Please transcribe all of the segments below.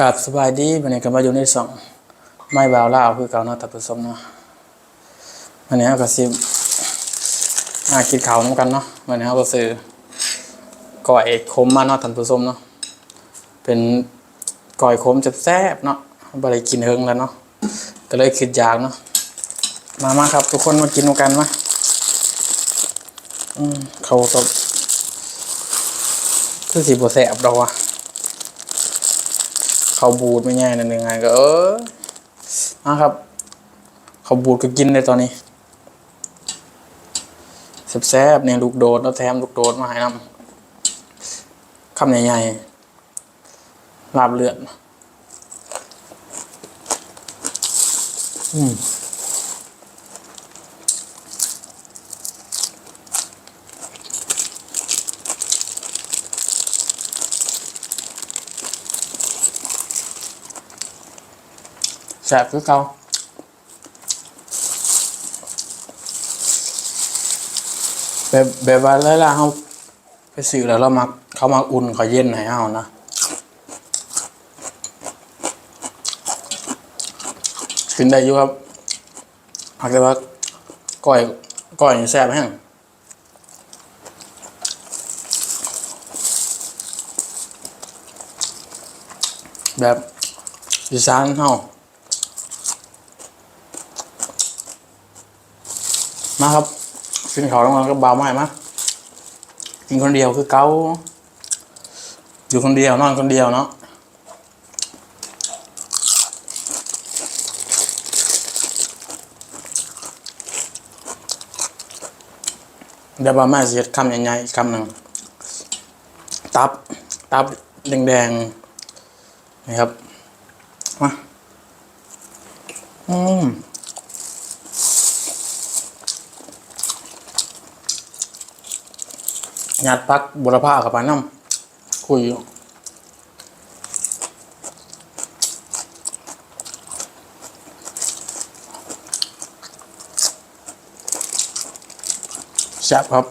กับสบายดีวันนี้ก็มาอยู่ในสองไม่บาวลาคือเก่าเนาะท่นผู้ชมเนาะวันนี้เราก็สิมากินข้าวน้ำกันเนาะวันนี้เราก็ซื้อก้อยขมมาเนาะท่นผู้ชมเนาะเป็นก้อยขมจะแซ่บเนาะบ่ได้กินเฮิงแล้วเนาะก็เลยคิดอยากเนาะมามาครับ ทุกคนมากินกันมาอืมเขาก็คือสิบ่แซ่บดอกว่ะ ขาบูดไม่ง่ายนั่นยังไงก็เออนะครับเขาบูดก็กินเลยตอนนี้แซ่บๆเนี่ยลูกโดดแล้วแถมลูกโดดมาให้นำคำใหญ่ๆลาบเลือดอืม แซ่บคือเก่าแบบแบบว่าแล้วล่ะเขาไปซื้อแล้วเรามักเขามาอุ่นเขาเย็นให้เฮานะกินได้อยู่ครับหากแต่ว่าก้อยก้อยแซ่บแห้งแบบอีสานเฮา มาครับกินข้าวแล้วมันก็เบาไม่มากินคนเดียวคือเกาอยู่คนเดียวนอนคนเดียวเนาะเดี๋ยวบาม่เสียดคำใหญ่ๆอีกคำหนึ่งตับ ตับแดงๆนี่ครับมาอืม ญาติพักบุรพากับปาน้ำคุยอยู่แซ่บครับ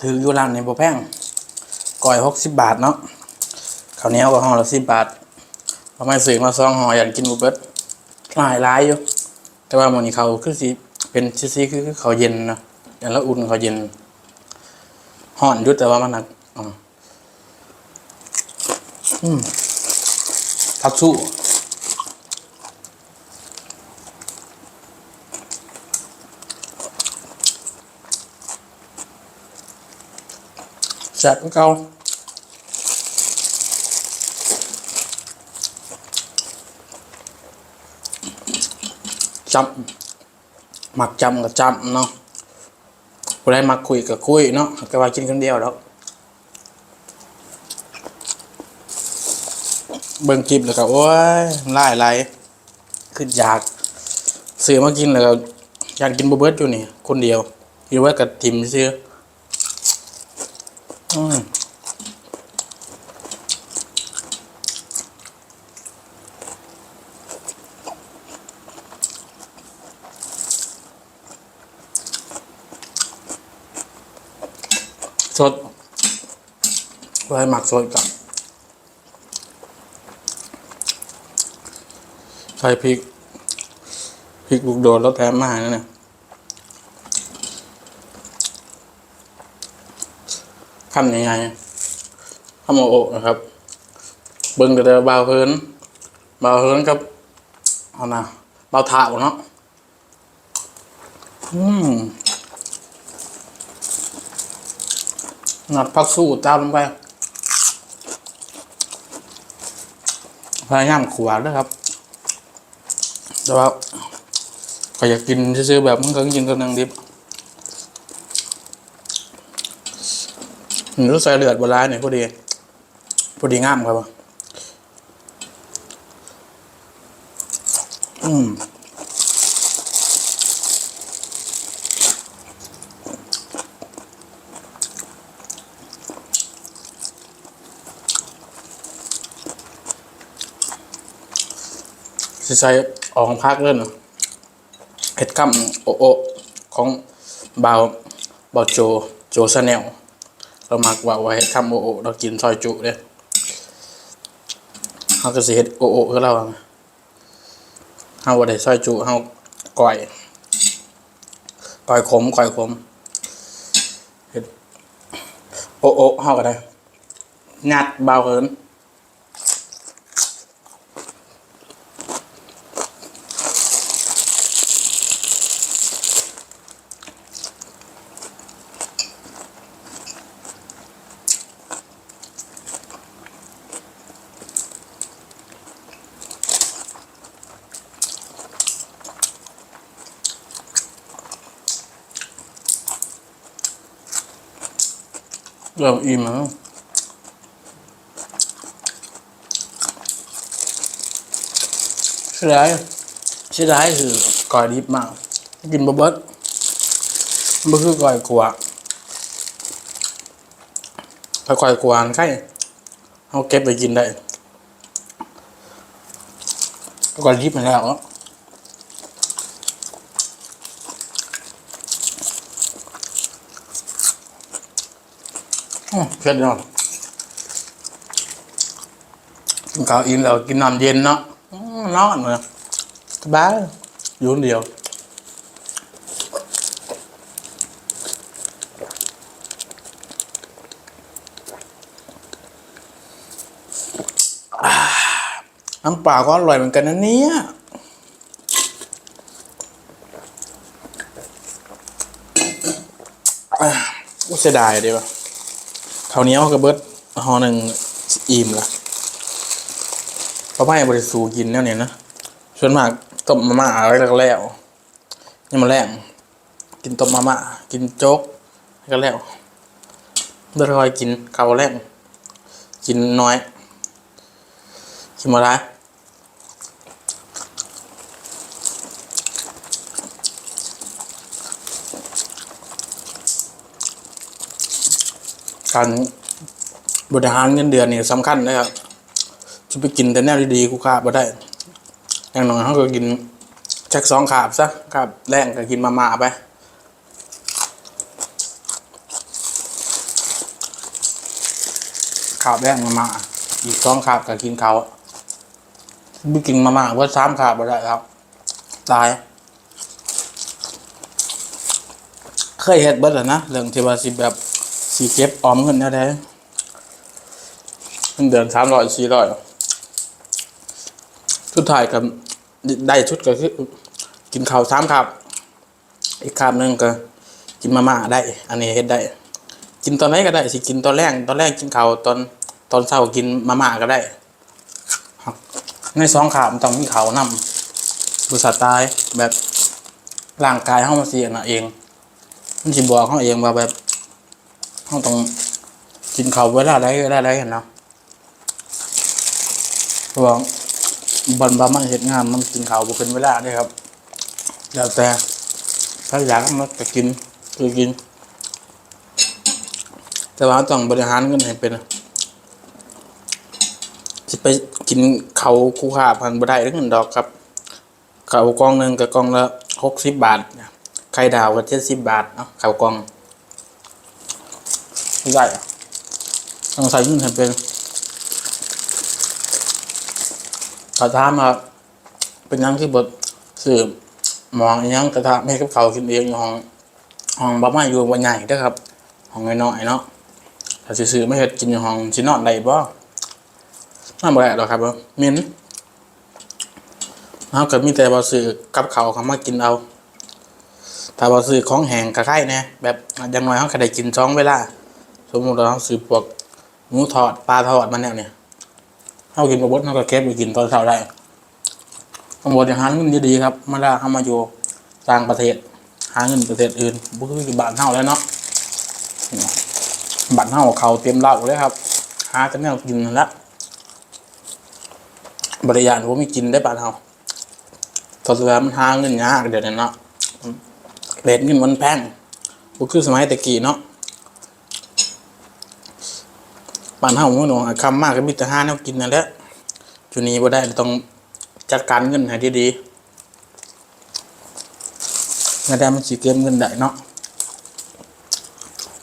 ถืออยู่ร้านในบ่แพงก่อยหกสิบบาทเนาะข้าวเหนียวก็ห่อละสิบบาทเอาไม่ซื้อมาซองห่ออยากกินบุเบิดหลายหลายอยู่ แต่ว่ามันนี้เขาคือสิเป็นซีซีคือเขาเย็นนะอย่างละอุ่นเขาเย็นห่อนยุดแต่ว่ามันหนักอืมพักสู้แซ่บกว่าเก่า จำมักจำกับจำเนาะผู้ใดมักคุยกับคุยเนาะก็ว่ากินคนเดียวแล้วเบิ่งคลิปแล้วก็โอ้ยไล่ไล่ขึ้นอยากซื้อมากินแล้วก็อยากกินบะเบิดอยู่นี่ คนเดียวอยู่ไว้กับทิมซื้ออืม สดไว้หมักสดกับใส่พริกพริกลูกโดดแล้วแถมมาให้นั่นน่ะคำยังไงคำโอโอนะครับ เบิ่งแต่เดบาเฮินบาเฮินกับเอานะบาถาวเนาะอืม งัดผักสู้ตามลงไปพยายามขวาด้วยครับ แต่ว่าก็อยากกินซื้อแบบมันก็กินกันนังดิบรู้ใส่เลือดโบราณเนี่ยพอดี พอดีงามครับอืม สิใส่ออกพักเล่นเห็ดกัมโอโอของบาวบาวโจโจซาแนลเรามักว่าไว้คำโอโอเรากินซอยจุเด้เขาก็สิเฮ็ดโอโอคือเราอะเฮาบ่ได้ซอยจุเฮาก่อยก่อยขมก่อยขมเฮ็ดโอโอเฮาก็ได้งัดเบาเหิน ริ่มอิ่มแล้วเสียดายเสียดายคือก่อยดิบมาก กินบะเบิดมันคือก่อยกลัวถ้าก่อยกัวานไข่เอาเก็บไปกินได้ก่อยดิบมาแล้วอะอื้อ เผ็ดเนาะกินข้าวอิ่มแล้วกินน้ำเย็นเนาะอื้อนอนเลยสบายอยู่คนเดียวน้ำเปล่าก็อร่อยเหมือนกันนะเนี่ยอะกูเสียดายดีวะ ข้าวนี้เอากระเบิดห่อหนึ่งอิ่มละเพราะไม่บริสูกินแล้วเนี่ยนะส่วนมากต้มมาม่าอะไรก็แล้วนี่มาแรงกินต้มมาม่ากินโจ๊กก็แล้วเมื่อคอยกินข้าวแรงกินน้อยกินมาได้ การบริหารเงินเดือนนี่สำคัญนะครับจะไปกินแต่แนวดีๆกูขาดมาได้อย่างน้อยเขาก็กินจักสองขาบซะขาบแรงก็กินมาม่าไปขาบแรงมาม่าอีกสองขาบก็กินเขาไปกินมาม่าว่าสามขาบมาได้ครับ ตายเคยเห็ดเบิดแล้วนะเรื่องที่ว่าสิแบบ สีเก็บออมเงินแท้ๆเงินเดือนสามร้อยสี่ร้อยชุดถ่ายกับได้ชุดก็คือกินข้าวสามครับอีกคาบหนึ่งก็ กินมาม่าได้ อันนี้เฮ็ดได้ กินตอนไหนก็ได้สิกินตอนแรกตอนแรกกินข้าวตอนตอนเช้ากินมาม่าก็ได้ ในสองขาบมันต้องมีเขาวนำบริษัทตายแบบร่างกายเข้ามาเสียนะเอง มันสิบอกเขาเองว่าแบบ เขาต้องกินเขาวเวลาใดเวลาใดเห็นเนาะพว่าบอลบามันเห็ดงานมันกินเขาวบ่เป็นเวลาด้ครับแล้วแต่ถ้าอยากมันก็กินคือกิน แต่ว่าต้องบริหารเงินให้เป็นสิไปกินเขาวคู่ค่าพันบ่ได้เงินดอกครับ เขาวกล่องหนึ่งกับกล่องละหกสิบบาทไข่ดาวก็เจ็ดสิบบาทเนาะเขาวกล่อง ไม่ได้ต้องใส่เงินให้เป็นกระทามาเป็นยังที่บทสืบมองยังกระทะให้กับเขากินเองห้องห้องบ้าไม้อยู่วันใหญ่เด้ครับห้องน้อยเนาะถ้าสิซื้อไม่เห็ดกินห้องสินอนได้บ่น่าบ่ได้หรอกครับเม็นเอาก็มีแต่บ่ซื้อกับเขาเขามากินเอา ถ้าบ่ซื้อของแห้งก็ไข่น่แบบอย่างน้อยเขาก็ได้กินสองเวลา มมติเราเราซื้อพวกหมูทอดปลาทอดมันแนวเนี่ยเฮากินบ่เบดเฮาก็เก็บไปกินตอนเช้าได้ต้องบริหารเงินดีๆครับมาได้เฮามาอยู่ต่างประเทศ หาเงินประเทศอื่นบ่คือบ้านเฮาแล้วเนาะบ้านเฮาเขาเตรียมเหล้าเลยครับ หาแต่แนวกินนั่นละบริยานผมไมีกินได้ป่ะเฮาตอนสุดท้ายมันหาเงินยากเดี๋ยวนี้เนาะเรทเงินมันแพงบ่คือสมัยต่กี้เนาะ บ้านเฮามันหนูคำมากก็มีแต่ห้าแนวกินนั่นแหละจุนี้บ่ได้ต้องจัดการเงินให้ดีๆแล้วได้มันสิเก็บเงินได้เนาะ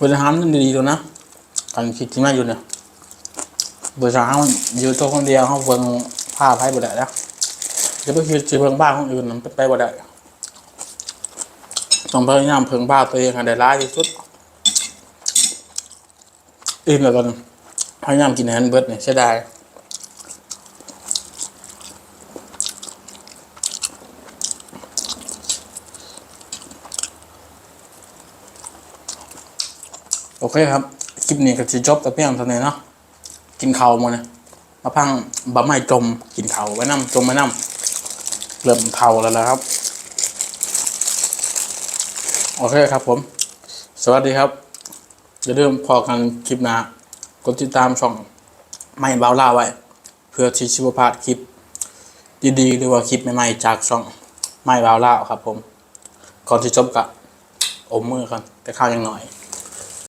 บริหารเงินดีๆตัวนะกันคิดที่มาอยู่เนี่ยบร์สามอยู่ตัวคนเดียวเขาเบิ่งผ้าไพ่บ่ได้แล้วจะไปคิดจะเบิ่งบ้านคนอื่นมันเป็นไปบ่ได้ต้องพยายามเพิ่งบ้านตัวเองให้ได้ร้ายที่สุดอิ่มแล้วกัน พยายามกินอาหารเบิดเนี่ยเสียดายโอเคครับ คลิปนี้ก็จะจบแต่เพียงเท่านี้เนาะกินข้าวมาเนี่ยมาพังบะไม้จมกินข้าวไว้น้ำจมไว้น้ำเริ่มเท่าแล้วนะครับ โอเคครับผม สวัสดีครับอย่าลืมพอกันคลิปหน้า กดติดตามช่องไม่เบาล่าไว้ เพื่อที่ชิวพาดคลิป ดีๆหรือว่าคลิปใหม่ๆจากช่องไม่เบาล่าครับผมก่อนที่จบกะอมมือกันแต่ข้าวยังหน่อย